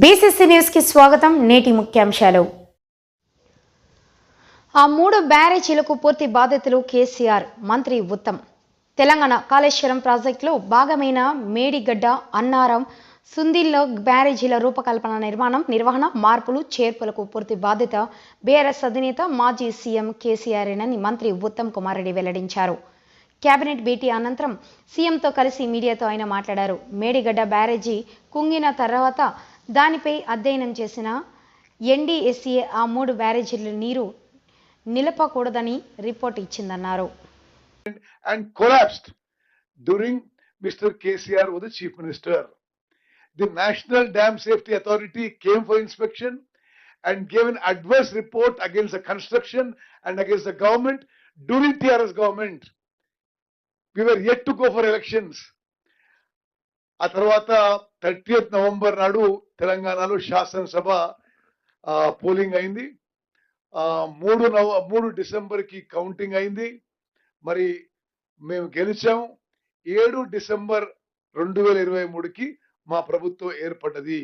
BCC న్యూస్కి స్వాగతం నేటి ముఖ్యాంశాలు. ఆ మూడు బ్యారేజీలకు పూర్తి బాధ్యతలు కేసీఆర్ మంత్రి ఉత్తమ్. తెలంగాణ కాళేశ్వరం ప్రాజెక్టులో భాగమైన మేడిగడ్డ అన్నారం సుందిల్లో బ్యారేజీల రూపకల్పన నిర్మాణం నిర్వహణ మార్పులు చేర్పులకు పూర్తి బాధ్యత బీఆర్ఎస్ అధినేత మాజీ సీఎం కేసీఆర్ఏనని మంత్రి ఉత్తమ్ కుమార్ రెడ్డి వెల్లడించారు. కేబినెట్ భేటీ అనంతరం సీఎంతో కలిసి మీడియాతో ఆయన మాట్లాడారు. మేడిగడ్డ బ్యారేజీ కుంగిన తర్వాత దానిపై అధ్యయనం చేసిన ఎన్డీఎస్ఏ ఆ మూడు బ్యారేజీల నీరు నిలపకూడదని రిపోర్ట్ ఇచ్చిందన్నారు and collapsed during Mr. KCR was the chief minister. The National Dam Safety Authority came for inspection and gave an adverse report against the construction and against the government during TRS government. We were yet to go for elections. ఆ తర్వాత thirtieth November నాడు తెలంగాణలో శాసనసభ polling అయింది. మూడు నవ మూడు డిసెంబర్కి counting అయింది. మరి మేము గెలిచాం ఏడు డిసెంబర్ రెండు వేల ఇరవై మూడుకి మా ప్రభుత్వం ఏర్పడ్డది.